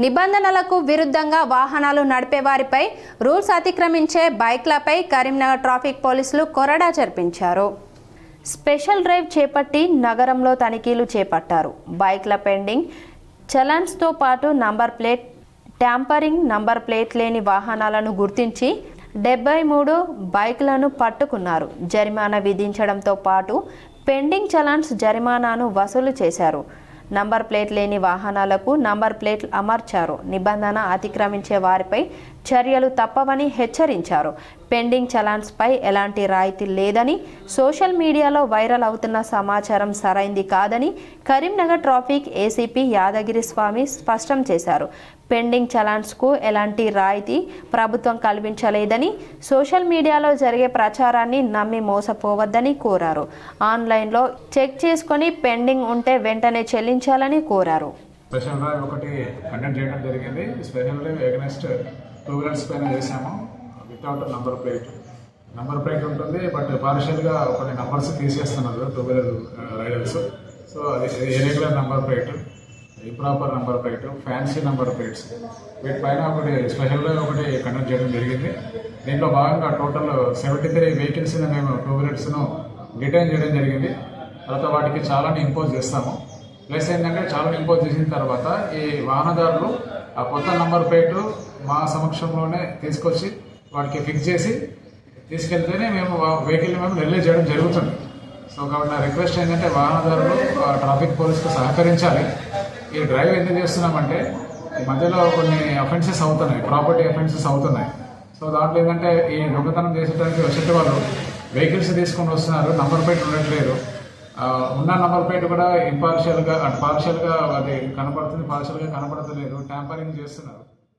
నిబంధనలకు విరుద్ధంగా వాహనాలు నడిపే వారిపై రూల్స్ అతిక్రమించే బైక్లపై కరీంనగర్ ట్రాఫిక్ పోలీసులు కొరడా జరిపించారు. స్పెషల్ డ్రైవ్ చేపట్టి నగరంలో తనిఖీలు చేపట్టారు. బైక్ల పెండింగ్ చలాన్స్తో పాటు number plate tampering number plate లేని వాహనాలను గుర్తించి డెబ్బై మూడు బైక్లను పట్టుకున్నారు. జరిమానా విధించడంతో పాటు పెండింగ్ చలాన్స్ జరిమానాను వసూలు చేశారు. నంబర్ ప్లేట్ లేని వాహనాలకు నంబర్ ప్లేట్లు అమర్చారు. నిబంధన అతిక్రమించే వారిపై చర్యలు తప్పవని హెచ్చరించారు. పెండింగ్ చలాన్స్పై ఎలాంటి రాయితీ లేదని సోషల్ మీడియాలో వైరల్ అవుతున్న సమాచారం సరైంది కాదని కరీంనగర్ ట్రాఫిక్ ఏసీపీ యాదగిరి స్వామి స్పష్టం చేశారు. పెండింగ్ చలాన్స్కు ఎలాంటి రాయితీ ప్రభుత్వం కల్పించలేదని సోషల్ మీడియాలో జరిగే ప్రచారాన్ని నమ్మి మోసపోవద్దని కోరారు. ఆన్లైన్లో చెక్ చేసుకొని పెండింగ్ ఉంటే వెంటనే చెల్లించాలని కోరారు. స్పెషల్గా ఒకటి కండక్ట్ చేయడం జరిగింది. స్పెషల్గా ఎగనెస్ట్ టూ వీలర్స్ పైన చేశాము. Without number plate number plate ఉంటుంది బట్ పార్షియల్గా కొన్ని నంబర్స్ తీసేస్తున్నారు టూ వీలర్ రైడర్స్ సో అది irregular number plate improper number plate fancy number plates వీటిపైన ఒకటి స్పెషల్గా ఒకటి కండక్ట్ చేయడం జరిగింది. దీంట్లో భాగంగా టోటల్ సెవెంటీ త్రీ వెహికల్స్ని మేము టూ వీలర్స్ను డిటైన్ చేయడం జరిగింది. తర్వాత వాటికి చాలానే ఇంపోజ్ చేస్తాము. ప్లస్ ఏంటంటే చాలా ఇంపోజ్ చేసిన తర్వాత ఈ వాహనదారులు ఆ కొత్త నంబర్ ప్లేట్ మా సమక్షంలోనే తీసుకొచ్చి వాడికి ఫిక్స్ చేసి తీసుకెళ్తేనే మేము వెహికల్ మేము రిలీజ్ చేయడం జరుగుతుంది. సో కాబట్టి నా రిక్వెస్ట్ ఏంటంటే వాహనదారులు ట్రాఫిక్ పోలీసుకు సహకరించాలి. ఈ డ్రైవ్ ఎందుకు చేస్తున్నామంటే ఈ మధ్యలో కొన్ని అఫెన్సెస్ అవుతున్నాయి ప్రాపర్టీ అఫెన్సెస్ అవుతున్నాయి. సో దాంట్లో ఏంటంటే ఈ దొంగతనం చేసేటానికి వచ్చేటి వాళ్ళు వెహికల్స్ తీసుకొని వస్తున్నారు నంబర్ ప్లేట్ ఉండట్లేదు. ఉన్న నంబర్ ప్లేట్ కూడా ఇంపార్షియల్గా అంటే పార్షియల్గా అది కనపడుతుంది పార్షియల్గా కనపడతలేదు ట్యాంపరింగ్ చేస్తున్నారు.